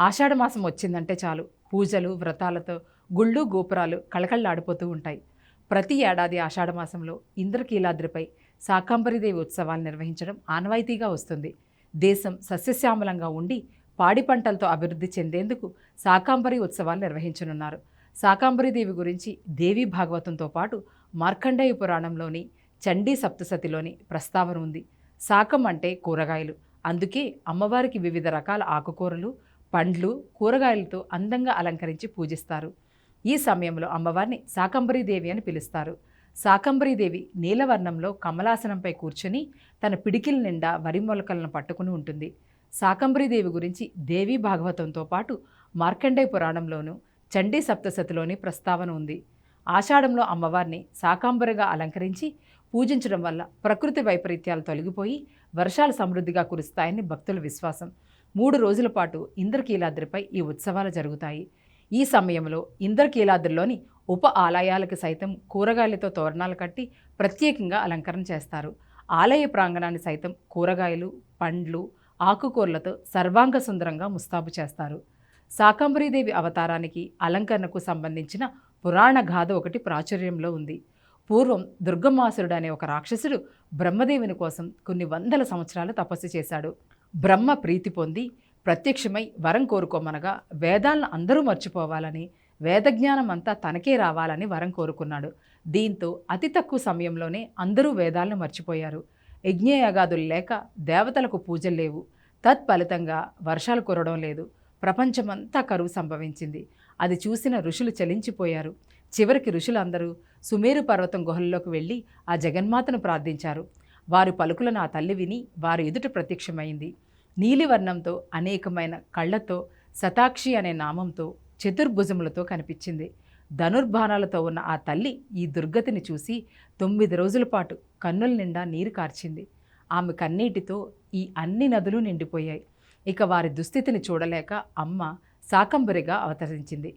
ఆషాఢమాసం వచ్చిందంటే చాలు. పూజలు వ్రతాలతో గుళ్ళు గోపురాలు కళకళలాడిపోతూ ఉంటాయి. ప్రతి ఏడాది ఆషాఢమాసంలో ఇంద్రకీలాద్రిపై శాకాంబరిదేవి ఉత్సవాలు నిర్వహించడం ఆనవాయితీగా వస్తుంది. దేశం సస్యశ్యామలంగా ఉండి పాడి పంటలతో అభివృద్ధి చెందేందుకు శాకాంబరి ఉత్సవాలు నిర్వహించనున్నారు. శాకాంబరిదేవి గురించి దేవీ భాగవతంతో పాటు మార్కండేయ పురాణంలోని చండీ సప్తసతిలోని ప్రస్తావన ఉంది. శాకం అంటే కూరగాయలు. అందుకే అమ్మవారికి వివిధ రకాల ఆకుకూరలు పండ్లు కూరగాయలతో అందంగా అలంకరించి పూజిస్తారు. ఈ సమయంలో అమ్మవారిని శాకంబరీదేవి అని పిలుస్తారు. శాకంబరీదేవి నీలవర్ణంలో కమలాసనంపై కూర్చొని తన పిడికిల నిండా వరి మొలకలను పట్టుకుని ఉంటుంది. శాకంబరీదేవి గురించి దేవీ భాగవతంతో పాటు మార్కండేయ పురాణంలోనూ చండీ సప్తశతిలోని ప్రస్తావన ఉంది. ఆషాఢంలో అమ్మవారిని శాకాంబరిగా అలంకరించి పూజించడం వల్ల ప్రకృతి వైపరీత్యాలు తొలగిపోయి వర్షాలు సమృద్ధిగా కురుస్తాయని భక్తుల విశ్వాసం. మూడు రోజుల పాటు ఇంద్రకీలాద్రిపై ఈ ఉత్సవాలు జరుగుతాయి. ఈ సమయంలో ఇంద్రకీలాద్రిలోని ఉప ఆలయాలకు సైతం కూరగాయలతో తోరణాలు కట్టి ప్రత్యేకంగా అలంకరణ చేస్తారు. ఆలయ ప్రాంగణాన్ని సైతం కూరగాయలు పండ్లు ఆకుకూరలతో సర్వాంగ సుందరంగా ముస్తాబు చేస్తారు. శాకంబరీదేవి అవతారానికి అలంకరణకు సంబంధించిన పురాణ గాథ ఒకటి ప్రాచుర్యంలో ఉంది. పూర్వం దుర్గమాసురుడు అనే ఒక రాక్షసుడు బ్రహ్మదేవుని కోసం కొన్ని వందల సంవత్సరాలు తపస్సు చేశాడు. బ్రహ్మ ప్రీతి పొంది ప్రత్యక్షమై వరం కోరుకోమనగా వేదాలను అందరూ మర్చిపోవాలని వేదజ్ఞానం అంతా తనకే రావాలని వరం కోరుకున్నాడు. దీంతో అతి తక్కువ సమయంలోనే అందరూ వేదాలను మర్చిపోయారు. యజ్ఞయాగాదులు లేక దేవతలకు పూజలు లేవు. తత్ఫలితంగా వర్షాలు కురవడం లేదు. ప్రపంచమంతా కరువు సంభవించింది. అది చూసిన ఋషులు చలించిపోయారు. చివరికి ఋషులందరూ సుమేరు పర్వతం గుహల్లోకి వెళ్ళి ఆ జగన్మాతను ప్రార్థించారు. వారి పలుకులను ఆ తల్లి విని వారి ఎదుట ప్రత్యక్షమైంది. నీలివర్ణంతో అనేకమైన కళ్ళతో శతాక్షి అనే నామంతో చతుర్భుజములతో కనిపించింది. ధనుర్బాణాలతో ఉన్న ఆ తల్లి ఈ దుర్గతిని చూసి తొమ్మిది రోజుల పాటు కన్నుల నిండా నీరు కార్చింది. ఆమె కన్నీటితో ఈ అన్ని నదులు నిండిపోయాయి. ఇక వారి దుస్థితిని చూడలేక అమ్మ శాకంబరిగా అవతరించింది.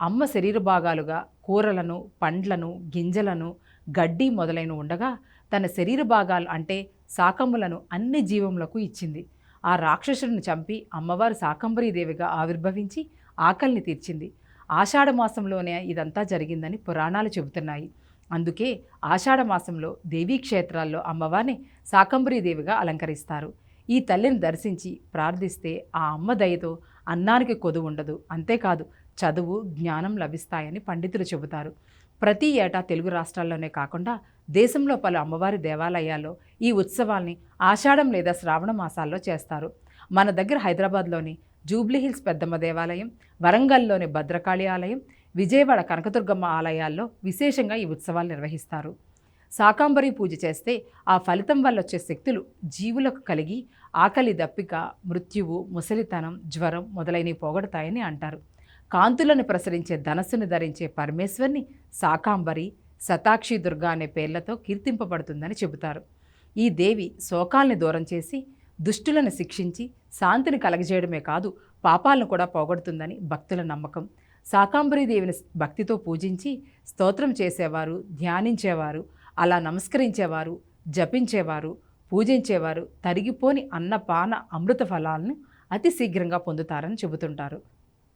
అమ్మ శరీర భాగాలుగా కూరలను పండ్లను గింజలను గడ్డి మొదలైన ఉండగా తన శరీర భాగాలు అంటే శాకములను అన్ని జీవములకు ఇచ్చింది. ఆ రాక్షసుడిని చంపి అమ్మవారు శాకంబరీదేవిగా ఆవిర్భవించి ఆకలిని తీర్చింది. ఆషాఢ మాసంలోనే ఇదంతా జరిగిందని పురాణాలు చెబుతున్నాయి. అందుకే ఆషాఢ మాసంలో దేవీ క్షేత్రాల్లో అమ్మవారిని శాకంబరీదేవిగా అలంకరిస్తారు. ఈ తల్లిని దర్శించి ప్రార్థిస్తే ఆ అమ్మ దయతో అన్నానికి కొదువు ఉండదు. అంతేకాదు చదువు జ్ఞానం లభిస్తాయని పండితులు చెబుతారు. ప్రతి ఏటా తెలుగు రాష్ట్రాల్లోనే కాకుండా దేశంలో పలు అమ్మవారి దేవాలయాల్లో ఈ ఉత్సవాల్ని ఆషాఢం లేదా శ్రావణ మాసాల్లో చేస్తారు. మన దగ్గర హైదరాబాద్లోని జూబ్లీహిల్స్ పెద్దమ్మ దేవాలయం వరంగల్లోని భద్రకాళి ఆలయం విజయవాడ కనకదుర్గమ్మ ఆలయాల్లో విశేషంగా ఈ ఉత్సవాలు నిర్వహిస్తారు. శాకాంబరి పూజ చేస్తే ఆ ఫలితం వల్ల వచ్చే శక్తులు జీవులకు కలిగి ఆకలి దప్పిక మృత్యువు ముసలితనం జ్వరం మొదలైనవి పోగొడతాయని అంటారు. కాంతులను ప్రసరించే ధనస్సును ధరించే పరమేశ్వర్ని శాకాంబరి శతాక్షి దుర్గా అనే పేర్లతో కీర్తింపబడుతుందని చెబుతారు. ఈ దేవి శోకాల్ని దూరం చేసి దుష్టులను శిక్షించి శాంతిని కలగజేయడమే కాదు పాపాలను కూడా పోగొడుతుందని భక్తుల నమ్మకం. శాకాంబరి దేవిని భక్తితో పూజించి స్తోత్రం చేసేవారు ధ్యానించేవారు అలా నమస్కరించేవారు జపించేవారు పూజించేవారు తరిగిపోని అన్నపాన అమృత ఫలాలను అతి శీఘ్రంగా పొందుతారని చెబుతుంటారు.